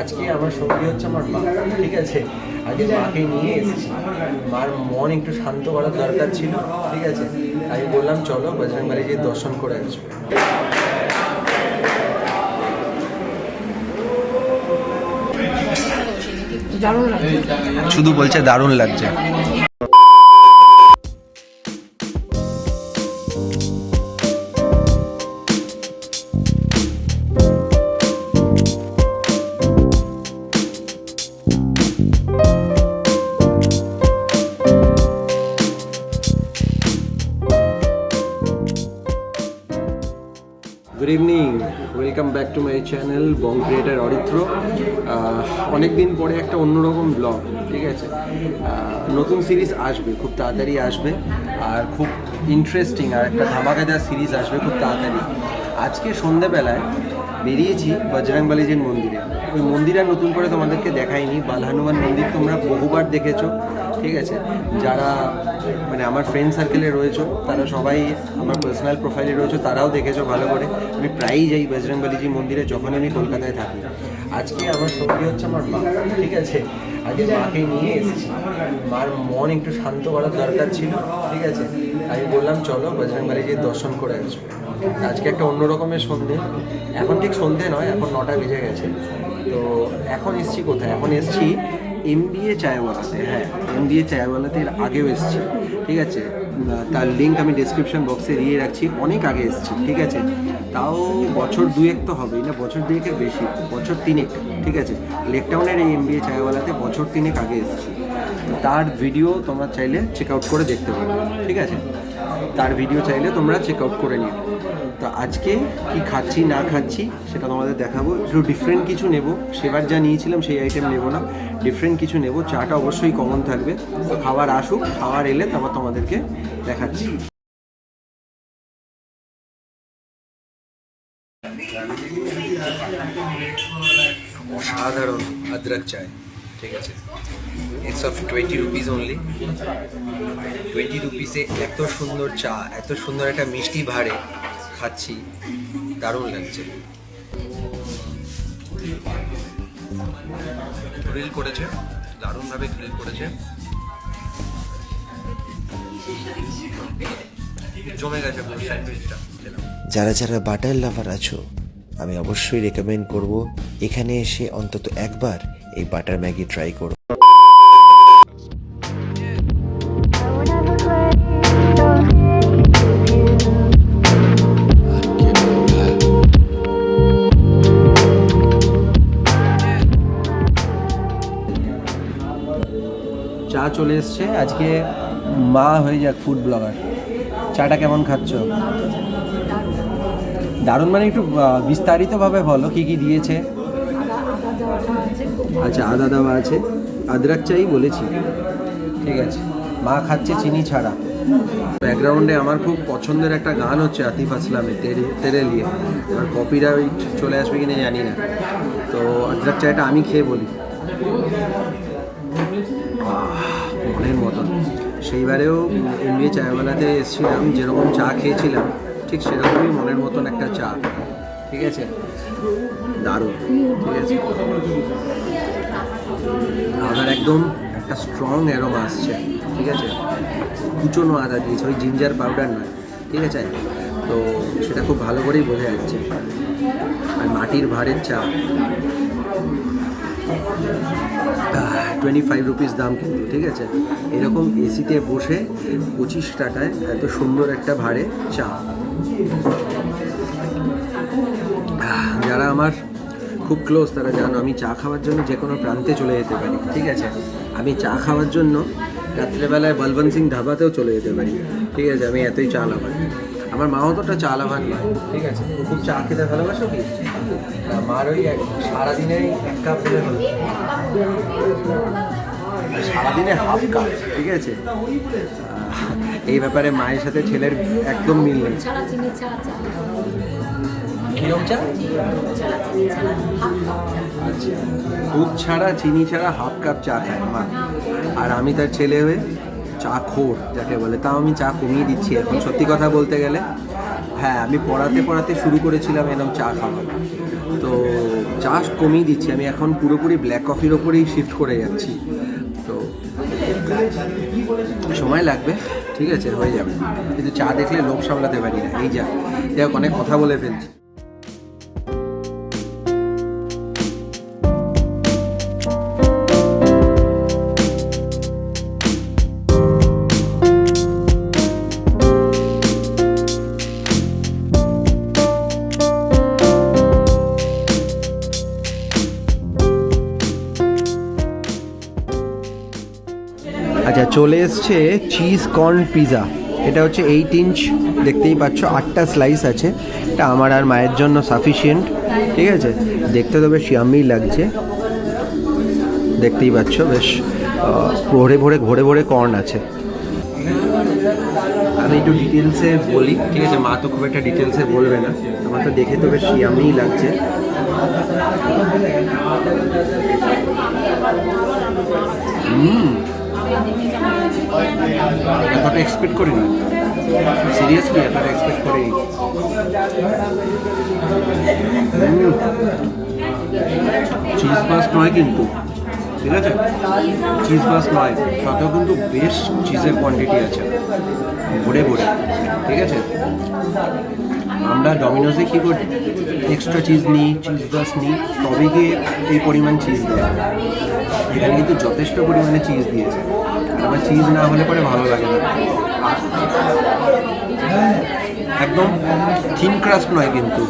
আজকে আমার সঙ্গী হচ্ছে আমার মা ঠিক আছে? আজকে মাকে নিয়ে এসেছি। মার মন একটু শান্ত করার দরকার ছিল ঠিক আছে? আমি বললাম চলো বজরংবাড়ি গিয়ে দর্শন করে আসব। দারুণ শুধু বলছে দারুণ লাগছে। Good evening welcome back to my channel Bong creator Aritra অনেক দিন পরে একটা অন্যরকম ব্লগ ঠিক আছে? নতুন সিরিজ আসবে, খুব তাড়াতাড়ি আসবে, আর খুব ইন্টারেস্টিং আর একটা ধামাকাদার সিরিজ আসবে খুব তাড়াতাড়ি। আজকে সন্ধেবেলায় বেরিয়েছি বজরংবালিজির মন্দিরে। ওই মন্দির আর নতুন করে তোমাদেরকে দেখাইনি। বাল হনুমান মন্দির তোমরা বহুবার দেখেছ, ঠিক আছে? যারা মানে আমার ফ্রেন্ড সার্কেলে রয়েছে, তারা সবাই আমার পার্সোনাল প্রোফাইলে রয়েছে, তারাও দেখেছ ভালো করে। আমি প্রায়ই যাই বজরংবলীজি মন্দিরে যখন আমি কলকাতায় থাকি। আজকে আমার সঙ্গী হচ্ছে আমার মা, ঠিক আছে? আজকে মাকে নিয়ে এসেছি। মার মন একটু শান্ত করার দরকার ছিল, ঠিক আছে? আমি বললাম, চলো বজরংবলীজির দর্শন করে আসব আজকে একটা অন্য রকমের সন্ধে। এখন ঠিক সন্ধে নয়, এখন নটা বেজে গেছে। তো এখন এসছি কোথায়? এখন এসছি এমবিএ চায়ওয়ালাতে হ্যাঁ এমবিএ চায়ওয়ালাতে এর আগেও এসছি, ঠিক আছে? তার লিঙ্ক আমি ডিসক্রিপশন বক্সে দিয়ে রাখছি, অনেক আগে এসেছি, ঠিক আছে? তাও বছর দুয়েক তো হবেই না, বছর দুয়েকের বেশি, বছর তিনেক, ঠিক আছে? লেকটাউনের এই এমবিএ চায়ওয়ালাতে বছর তিনেক আগে এসেছি। তার ভিডিও তোমরা চাইলে চেক আউট করে দেখতে পারো, ঠিক আছে? তার ভিডিও চাইলে তোমরা চেক আউট করে নিও। তো আজকে কি খাচ্ছি, না খাচ্ছি, সেটা তোমাদের দেখাবো। একটু ডিফারেন্ট কিছু নেব। সেবার যা নিয়েছিলাম, সেই আইটেম নেব না। ডিফারেন্ট কিছু নেব। চাটা অবশ্যই কমন থাকবে। খাবার আসুক, খাবার এলে তারপর তোমাদেরকে দেখাচ্ছি। অসাধারণ আদ্রক চায়। ঠিক আছে? It's of twenty rupees only twenty রুপিসে এত সুন্দর চা, এত সুন্দর একটা মিষ্টি ভাড়ে খাচ্ছি দারুণ লাগছে। গ্রিল করেছে, দারুণভাবে গ্রিল করেছে। জমে গেছে স্যান্ডউইচটা যারা যারা বাটার লাভার আছো, আমি অবশ্যই রেকমেন্ড করব, এখানে এসে অন্তত একবার এই বাটার ম্যাগি ট্রাই করো। চা চলে এসছে। আজকে মা হয়ে যাক ফুড ব্লগার চাটা কেমন খাচ্ছ? দারুণ মানে একটু বিস্তারিতভাবে বলো, কি কি দিয়েছে। আচ্ছা আদা দেওয়া আছে। আদরাক চাই বলেছি। ঠিক আছে। মা খাচ্ছে চিনি ছাড়া। ব্যাকগ্রাউন্ডে আমার খুব পছন্দের একটা গান হচ্ছে আতিফ আসলামের, তেরে তেরে লিয়ে। এবার কপিরাইট চলে আসবে কিনা জানি না। তো আদরাক চাটা আমি খেয়ে বলি। মনের মতন। সেইবারেও এমবিএ চায়ওয়ালাতে এসেছিলাম, যেরকম চা খেয়েছিলাম, ঠিক সেরকমই মনের মতন একটা চা। ঠিক আছে? দারুণ। ঠিক আছে? আদার একদম একটা স্ট্রং অ্যারোমা আসছে। ঠিক আছে? কুচনো আদা দিয়েছে ওই জিঞ্জার পাউডার নয়। ঠিক আছে? তো সেটা খুব ভালো করেই বোঝা যাচ্ছে। আর মাটির ভাড়ের চা। টোয়েন্টি ফাইভ রুপিস দাম কিন্তু, ঠিক আছে? এরকম এসিতে বসে পঁচিশ টাকায় এত সুন্দর একটা ভাড়ে চা। যারা আমার খুব ক্লোজ তারা জানো, আমি চা খাওয়ার জন্য যে কোনো প্রান্তে চলে যেতে পারি, ঠিক আছে? আমি চা খাওয়ার জন্য রাত্রেবেলায় বলবন্ত সিং ধাবাতেও চলে যেতে পারি, ঠিক আছে? আমি এতই চা লাভার। আমার মা অতটা চা লাভার নয়। ঠিক আছে খুব চা খেতে ভালোবাসো কি? মার ওই এক সারাদিনেই এক কাপ হলো সারাদিনে হাফ কাপ ঠিক আছে? এই ব্যাপারে মায়ের সাথে ছেলের একদম মিল নেই। ছাড়া চিনি ছাড়া চা। কিরম চা? ছাড়া চিনি ছাড়া হাফ কাপ চা। আচ্ছা। দুধ ছাড়া চিনি ছাড়া হাফ কাপ চা খায় মা। আর আমি তার ছেলে হয়ে চা খোর যাকে বলে, তাও আমি চা কমিয়ে দিচ্ছি এখন। সত্যি কথা বলতে গেলে হ্যাঁ আমি পড়াতে পড়াতে শুরু করেছিলাম এরকম চা খাওয়া। তো চা কমিয়ে দিচ্ছি, আমি এখন পুরোপুরি ব্ল্যাক কফির ওপরেই শিফট করে যাচ্ছি। তো সময় লাগবে, ঠিক আছে, হয়ে যাবে। কিন্তু চা দেখলে লোভ সামলাতে পারি না। এই যা, যাই অনেক কথা বলে ফেলছি। চলে এসছে চিজ কর্ন পিজা এটা হচ্ছে এইট ইঞ্চ দেখতেই পাচ্ছ, আটটা স্লাইস আছে। এটা আমার আর মায়ের জন্য সাফিসিয়েন্ট ঠিক আছে? দেখতে তো বেশ ইয়াম্মি লাগছে। দেখতেই পাচ্ছ, বেশ ভরে ভরে ভরে ভরে কর্ন আছে। আমি একটু ডিটেলসে বলি, ঠিক আছে? মা তো খুব একটা ডিটেলসে বলবে না। আমার তো দেখে তো বেশ ইয়াম্মি লাগছে। এতটা এক্সপেক্ট করিনি সিরিয়াসলি এতটা এক্সপেক্ট করিনি চিজ বাস নয় কিন্তু, ঠিক আছে? চিজ বাস নয়, তাতেও কিন্তু বেশ চিজের কোয়ান্টিটি আছে। ভরে ভরে, ঠিক আছে? আমরা ডমিনোসে কী করি? এক্সট্রা চিজ নিই চিজ বাস নিই তবে গিয়ে এই পরিমাণ চিজ দেয়। এখানে কিন্তু যথেষ্ট পরিমাণে চিজ দিয়েছে। আমার চিজ না হলে পরে ভালো লাগে না। একদম থিন ক্রাস্ট নয় কিন্তু।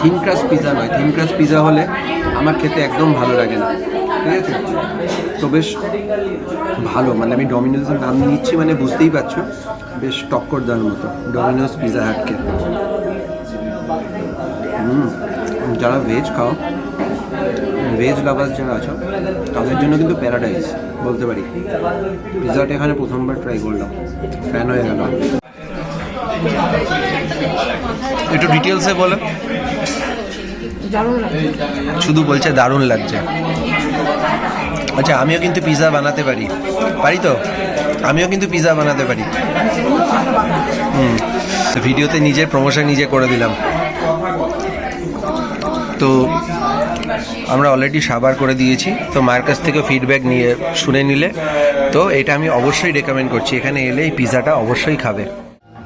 থিন ক্রাস্ট পিজা নয়। থিন ক্রাস্ট পিজা হলে আমার খেতে একদম ভালো লাগে না। ঠিক আছে? তো বেশ ভালো। মানে আমি ডমিনোজের নাম নিচ্ছি মানে বুঝতেই পারছ। বেশ টক্কর দেওয়ার মতো। ডমিনোজ পিজা হাটকে হুম। যারা ভেজ খাও ভেজ লাভার্স যারা আছো, তাদের জন্য কিন্তু প্যারাডাইস বলতে পারি। পিজাটা এখানে প্রথমবার ট্রাই করলাম। ফ্যান হয়ে গেল। একটু ডিটেলসে বলো শুধু বলছে দারুণ লাগছে। আচ্ছা আমিও কিন্তু পিৎজা বানাতে পারি। পারি তো? আমিও কিন্তু পিৎজা বানাতে পারি। হুম ভিডিওতে নিজের প্রমোশন নিজে করে দিলাম। তো আমরা অলরেডি সাবার করে দিয়েছি। তো মায়ের কাছ থেকে ফিডব্যাক নিয়ে, শুনে নিলে। তো এটা আমি অবশ্যই রেকমেন্ড করছি। এখানে এলে এই পিৎজাটা অবশ্যই খাবে।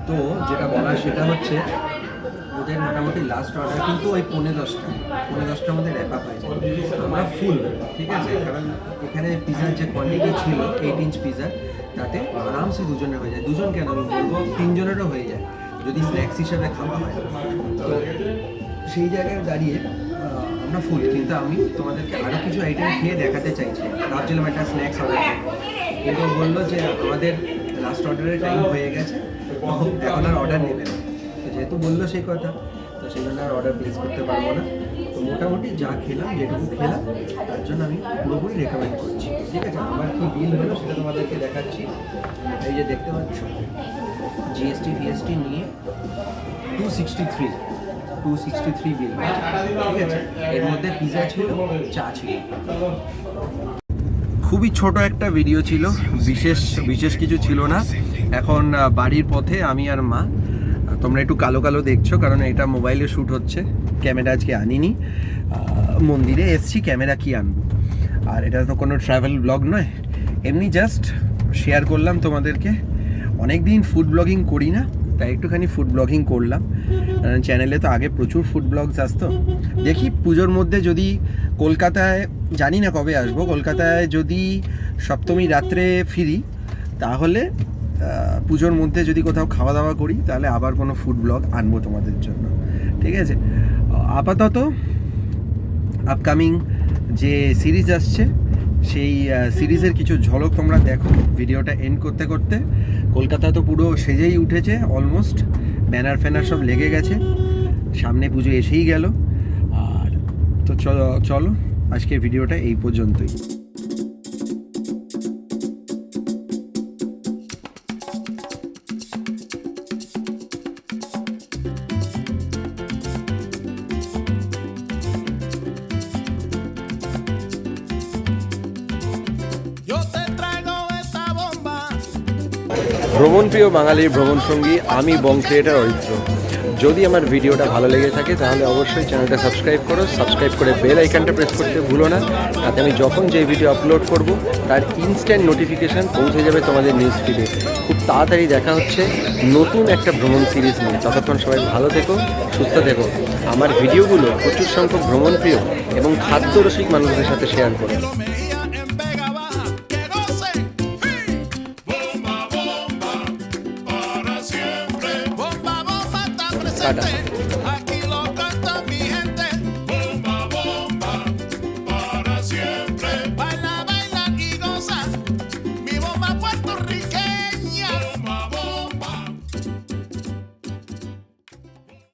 তো যেটা বলার সেটা হচ্ছে, ওদের মোটামুটি লাস্ট অর্ডার কিন্তু ওই পৌনে দশটা। পৌনে দশটার মধ্যে র্যাপ আপ হয়ে যায়। আমরা ফুল ঠিক আছে? কারণ এখানে পিজার যে কোয়ান্টিটি ছিল এইট ইঞ্চ পিজা তাতে আরামসে দুজনে হয়ে যায়। দুজন কেন আমি বলব? তিনজনেরও হয়ে যায়। যদি স্ন্যাক্স হিসাবে খাওয়া হয়। তো সেই জায়গায় দাঁড়িয়ে আমরা ফুল, কিন্তু আমি তোমাদেরকে আরও কিছু আইটেম খেয়ে দেখাতে চাইছি। ভাবছিলাম একটা স্ন্যাক্স অর্ডার কিন্তু বলল যে আমাদের লাস্ট অর্ডারের টাইম হয়ে গেছে, এখন আর অর্ডার নেবে না। তো যেহেতু বলল সেই কথা, তো সেই জন্য আর অর্ডার প্লেস করতে পারব না। তো মোটামুটি যা খেলাম, যেটুকু খেলাম, তার জন্য আমি পুরোপুরি রেকমেন্ড করছি। ঠিক আছে, আমার কি বিল হলো সেটা তোমাদেরকে দেখাচ্ছি। এই যে দেখতে পাচ্ছ জিএসটি ফিএসটি নিয়ে two sixty three two sixty three bill এর মধ্যে পিজা ছিল, চা ছিল। খুবই ছোট একটা ভিডিও ছিল, বিশেষ বিশেষ কিছু ছিল না। এখন বাড়ির পথে আমি আর মা, তোমরা একটু কালো কালো দেখছ, কারণ এটা মোবাইলে শ্যুট হচ্ছে। ক্যামেরা আজকে আনিনি। মন্দিরে এসছি, ক্যামেরা কি আনব? আর এটা তো কোনো ট্রাভেল ব্লগ নয়। এমনি জাস্ট শেয়ার করলাম তোমাদেরকে। অনেক দিন ফুড ব্লগিং করি না। তাই একটুখানি ফুড ব্লগিং করলাম। চ্যানেলে তো আগে প্রচুর ফুড ব্লগস আসতো। দেখি পুজোর মধ্যে যদি কলকাতায়, জানি না কবে আসব, কলকাতায় যদি সপ্তমী রাত্রে ফিরি, তাহলে পুজোর মধ্যে যদি কোথাও খাওয়া দাওয়া করি, তাহলে আবার কোনো ফুড ব্লগ আনব তোমাদের জন্য। ঠিক আছে? আপাতত আপকামিং যে সিরিজ আসছে সেই সিরিজের কিছু ঝলক তোমরা দেখো ভিডিওটা এন্ড করতে করতে। কলকাতা তো পুরো সেজেই উঠেছে অলমোস্ট ব্যানার ফ্যানার সব লেগে গেছে। সামনে পুজো এসেই গেল। আর তো চলো চলো, আজকের ভিডিওটা এই পর্যন্তই। ভ্রমণপ্রিয় বাঙালির ভ্রমণ সঙ্গী আমি বং ক্রিয়েটার অরিত্র। যদি আমার ভিডিওটা ভালো লেগে থাকে, তাহলে অবশ্যই চ্যানেলটা সাবস্ক্রাইব করো। সাবস্ক্রাইব করে বেল আইকনটা প্রেস করতে ভুলো না। তাতে আমি যখন যে ভিডিও আপলোড করব, তার ইনস্ট্যান্ট নোটিফিকেশান পৌঁছে যাবে তোমাদের নিউজ ফিডে খুব তাড়াতাড়ি দেখা হচ্ছে নতুন একটা ভ্রমণ সিরিজ নিয়ে। ততক্ষণ সবাই ভালো থেকো, সুস্থ থেকো। আমার ভিডিওগুলো প্রচুর সংখ্যক ভ্রমণ প্রিয় এবং খাদ্যরসিক মানুষদের সাথে শেয়ার করো। Pada.